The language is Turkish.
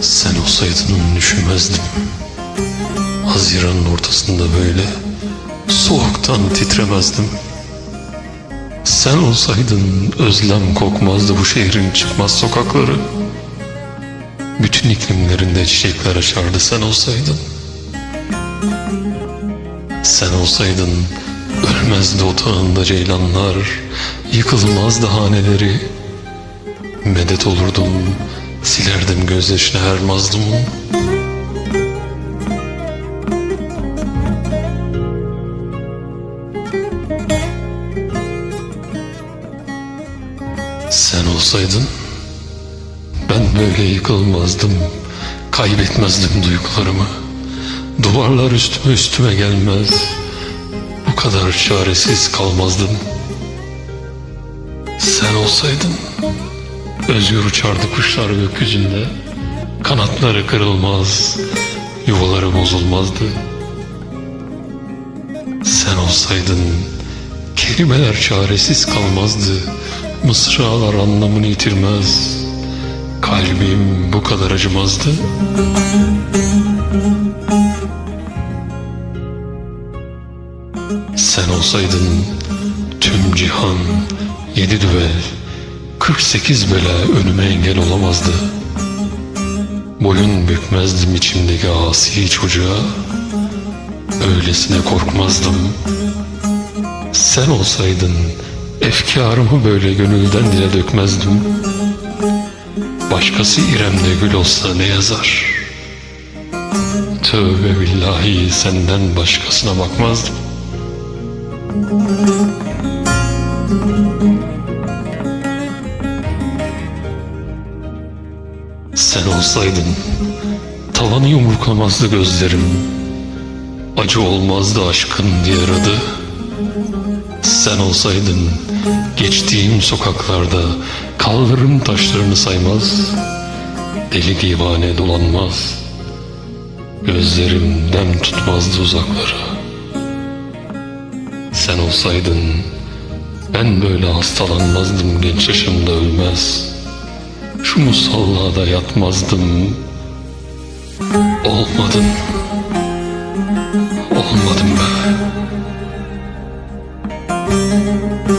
Sen olsaydın düşünmezdim. Haziranın ortasında böyle soğuktan titremezdim. Sen olsaydın özlem kokmazdı bu şehrin çıkmaz sokakları. Bütün iklimlerinde çiçekler açardı sen olsaydın. Sen olsaydın ölmezdi otağında ceylanlar, yıkılmazdı haneleri. Medet olurdum, silerdim gözyaşını her mazlumun. Sen olsaydın ben böyle yıkılmazdım, kaybetmezdim duygularımı. Duvarlar üstüme üstüme gelmez, bu kadar çaresiz kalmazdım. Sen olsaydın özgür uçardı kuşlar gökyüzünde. Kanatları kırılmaz, yuvaları bozulmazdı. Sen olsaydın kelimeler çaresiz kalmazdı. Mısralar anlamını yitirmez. Kalbim bu kadar acımazdı. Sen olsaydın tüm cihan yedi düvel 48 bela önüme engel olamazdı. Boyun bükmezdim içimdeki asi çocuğa. Öylesine korkmazdım. Sen olsaydın efkarımı böyle gönülden dile dökmezdim. Başkası İrem'de gül olsa ne yazar? Tövbe billahi senden başkasına bakmazdım. Sen olsaydın tavanı yumruklamazdı gözlerim. Acı olmazdı aşkın diğer adı. Sen olsaydın geçtiğim sokaklarda kaldırım taşlarını saymaz. Deli divane dolanmaz. Gözlerim dem tutmazdı uzaklara. Sen olsaydın ben böyle hastalanmazdım genç yaşımda ölmez. Şu musallada yatmazdım. Olmadın. Müzik